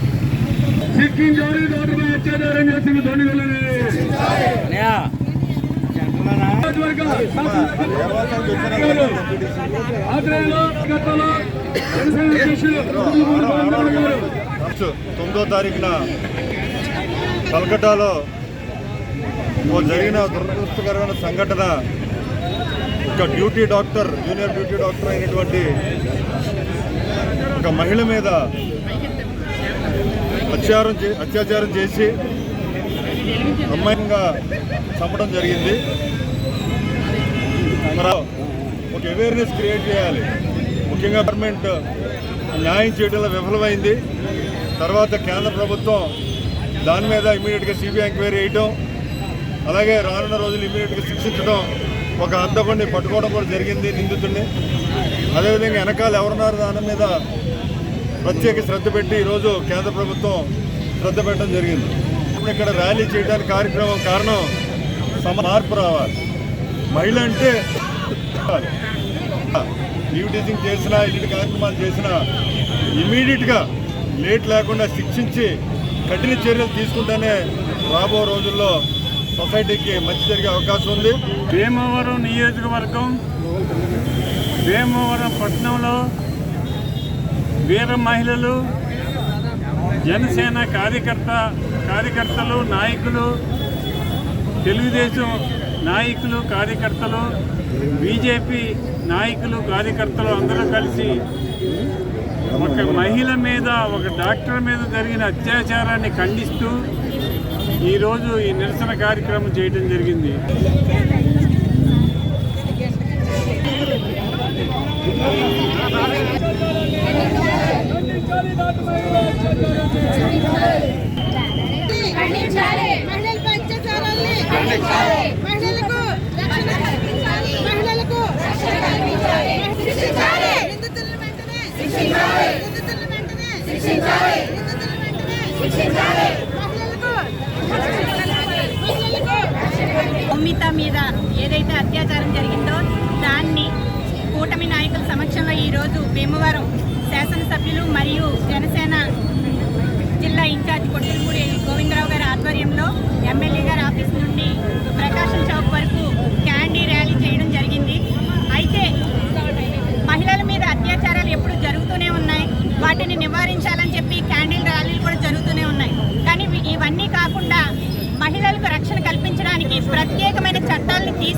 सिक्किम जारी रोड में अच्छा जा रहे हैं सिंह धोनी वाले నియోజకవర్గ ఆధ్వర్యంలో గతంలో జనసేన అధ్యక్షులు తొమ్మిదో తారీఖున కలకట్టాలో ఓ జరిగిన దురదృష్టకరమైన సంఘటన. ఒక duty doctor junior duty doctor అయినటువంటి ఒక మహిళ మీద అత్యాచారం చే అత్యాచారం చేసి అమ్మాయిగా చంపడం జరిగింది. మరి ఒక అవేర్నెస్ క్రియేట్ చేయాలి. ముఖ్యంగా గవర్నమెంట్ న్యాయం చేయడంలో విఫలమైంది. తర్వాత కేంద్ర ప్రభుత్వం దాని మీద ఇమీడియట్గా సిబిఐ ఎంక్వైరీ వేయటం అలాగే రానున్న రోజులు ఇమీడియట్గా శిక్షించడం ఒక హంతకుడిని పట్టుకోవడం కూడా జరిగింది నిందితుడిని. అదేవిధంగా వెనకాల ఎవరున్నారు దాని మీద ప్రత్యేక శ్రద్ధ పెట్టి ఈరోజు కేంద్ర ప్రభుత్వం శ్రద్ధ పెట్టడం జరిగింది. ఇప్పుడు ఇక్కడ ర్యాలీ చేయడానికి కార్యక్రమం కారణం సమ మార్పు రావాలి. మహిళ అంటే లీవ్ చేసిన చేసినా ఇలాంటి కార్యక్రమాలు చేసినా ఇమీడియట్గా లేట్ లేకుండా శిక్షించి కఠిన చర్యలు తీసుకుంటేనే రాబో రోజుల్లో సొసైటీకి మంచి జరిగే అవకాశం ఉంది. భీమవరం నియోజకవర్గం భీమవరం పట్టణంలో వీర మహిళలు జనసేన కార్యకర్త కార్యకర్తలు నాయకులు తెలుగుదేశం నాయకులు కార్యకర్తలు బీజేపీ నాయకులు కార్యకర్తలు అందరూ కలిసి ఒక మహిళ మీద ఒక డాక్టర్ మీద జరిగిన అత్యాచారాన్ని ఖండిస్తూ ఈరోజు ఈ నిరసన కార్యక్రమం చేయడం జరిగింది. మహిళలకు రక్షణ కల్పించాలి. మహిళలకు రక్షణ కల్పించాలి. శిక్షించాలి. నిందితులను వెంటనే శిక్షించాలి. నిందితులను వెంటనే శిక్షించాలి. నిందితులను వెంటనే శిక్షించాలి. మహిళలకు మహిళలకు మౌమిత మీద ఏదైతే అత్యాచారం జరిగిందో దాన్ని కూటమి నాయకుల సమక్షంలో ఈరోజు భీమవరం శాసనసభ్యులు మరియు జనసేన జిల్లా ఇన్ఛార్జ్ కొట్టిలపూడి గోవిందరావు గారి ఆధ్వర్యంలో ఎమ్మెల్యే